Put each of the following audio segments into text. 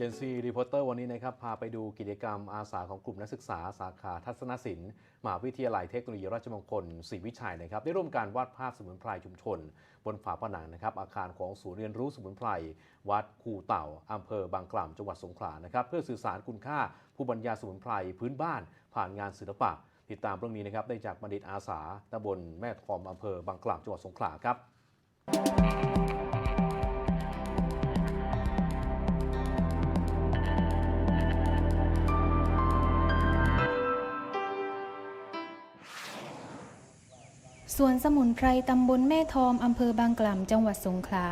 เจนซีรีพอร์เตอร์วันนี้นะครับพาไปดูกิจกรรมอาสาของกลุ่มนักศึกษาสาขาทัศนศิลป์มหาวิทยาลัยเทคโนโลยีราชมงคลศรีวิชัยนะครับได้ร่วมการวาดภาพสมุนไพรชุมชน บนฝาผนังนะครับอาคารของศูนย์เรียนรู้สมุนไพรวัดคูเต่าอำเภอบางกล่ำจังหวัดสงขลานะครับเพื่อสื่อสารคุณค่าผู้บรรยายสมุนไพรพื้นบ้าน ผ่านงานศิลปะ ติดตามเรื่องนี้นะครับได้จากบัณฑิตอาสาตำบลแม่ทอมอำเภอบางกล่ำจังหวัดสงขลาครับ สวนสมุนไพรตำบลแม่ทอม อำเภอบางกล่ำ จังหวัดสงขลา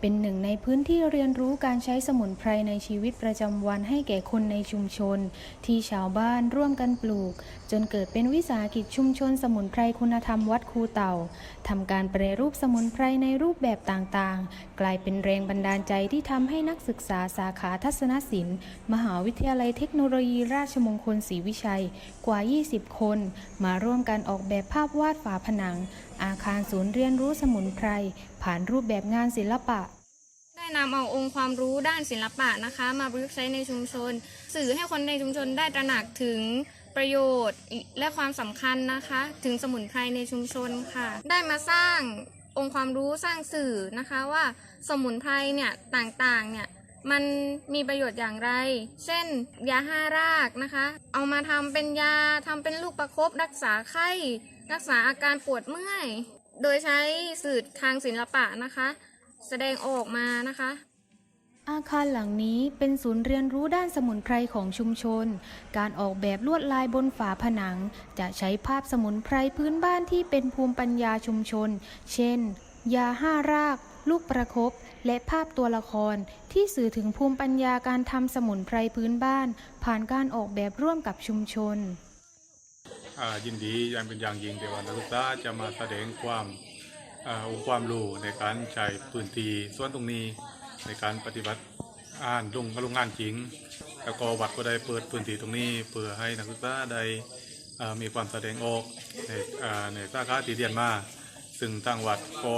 เป็นหนึ่งในพื้นที่เรียนรู้การใช้สมุนไพรในชีวิตประจำวันให้แก่คนในชุมชน ที่ชาวบ้านร่วมกันปลูก จนเกิดเป็นวิสาหกิจชุมชนสมุนไพรคุณธรรมวัดคูเต่าทำการแปรรูปสมุนไพรในรูปแบบต่างๆ กลายเป็นแรงบันดาลใจที่ทำให้นักศึกษาสาขาทัศนศิลป์ มหาวิทยาลัยเทคโนโลยีราชมงคลศรีวิชัย กว่า 20 คน มาร่วมกันออกแบบภาพวาดฝาผนังอาคารศูนย์เรียนรู้สมุนไพร ผ่านรูปแบบงานศิลปะ ได้นำเอาองค์ความรู้ด้านศิลปะนะคะ มาประยุกต์ใช้ในชุมชน สื่อให้คนในชุมชนได้ตระหนักถึงประโยชน์และความสำคัญนะคะ ถึงสมุนไพรในชุมชนค่ะ ได้มาสร้างองค์ความรู้สร้างสื่อนะคะว่าสมุนไพรเนี่ยต่างๆเนี่ยมันมีประโยชน์อย่างไร เช่น ยาห้ารากนะคะ เอามาทำเป็นยาทำเป็นลูกประคบรักษาไข้ รักษาอาการปวดเมื่อย โดยใช้สื่อทางศิลปะนะคะ แสดงออกมานะคะอาคารหลังนี้เป็นศูนย์เรียนรู้ด้านสมุนไพรของชุมชน การออกแบบลวดลายบนฝาผนัง จะใช้ภาพสมุนไพรพื้นบ้านที่เป็นภูมิปัญญาชุมชน เช่น ยาห้าราก ลูกประคบและภาพตัวละครที่สื่อถึงภูมิปัญญาการทำสมุนไพรพื้นบ้าน ผ่านการออกแบบร่วมกับชุมชน ยินดีอย่างเป็นอย่างยิ่งแต่ว่านักศึกษาจะมาแสดงความอ่าองค์ความรู้ในการใช้พื้นที่ส่วนตรงนี้ในการปฏิบัติอ่านลงลงงานจริง แล้วก็วัดก็ได้เปิดพื้นที่ตรงนี้ เพื่อให้นักศึกษาได้มีความแสดงออกในในสาขาที่เรียนมา ซึ่งทางวัดก็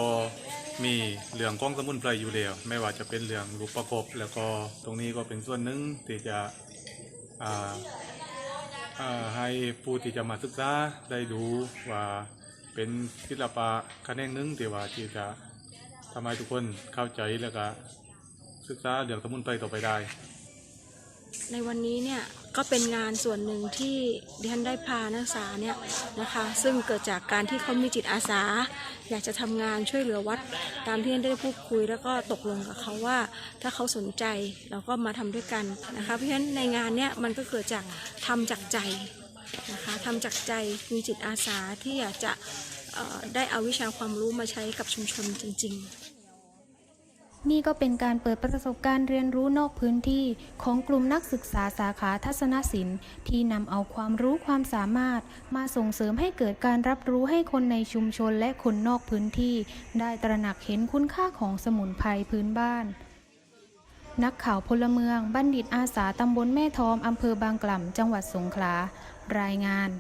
มีเรื่องของสมุนไพรอยู่แล้วไม่ว่าจะเป็นเรื่องรูปประกบแล้วก็ตรงนี้ก็เป็นส่วนหนึ่งที่จะ ให้ผู้ที่จะมาศึกษาได้ดูว่าเป็นศิลปะคะแนนหนึ่งที่ว่าที่จะทำให้ทุกคนเข้าใจแล้วก็ศึกษาเรื่องสมุนไพรต่อไปได้ ในวันนี้เนี่ยก็เป็นงานส่วนหนึ่งที่ดิฉันได้พานักศึกษาเนี่ยนะคะ ซึ่งเกิดจากการที่เขามีจิตอาสา อยากจะทำงานช่วยเหลือวัด ตามที่ได้พูดคุยแล้วก็ตกลงกับเขาว่า ถ้าเขาสนใจเราก็มาทำด้วยกันนะคะเพราะฉะนั้นในงานเนี่ยมันก็เกิดจากทำจากใจนะคะทำจากใจมีจิตอาสาที่อยากจะได้เอาวิชาความรู้มาใช้กับชุมชนจริง ๆ นี่ก็เป็นการเปิดประสบการณ์เรียนรู้นอกพื้นที่ของกลุ่มนักศึกษาสาขาทัศนศิลป์ ที่นำเอาความรู้ความสามารถ มาส่งเสริมให้เกิดการรับรู้ให้คนในชุมชนและคนนอกพื้นที่ ได้ตระหนักเห็นคุณค่าของสมุนไพรพื้นบ้าน นักข่าวพลเมือง บัณฑิตอาสาตำบลแม่ทอมอำเภอบางกล่ำจังหวัดสงขลา รายงาน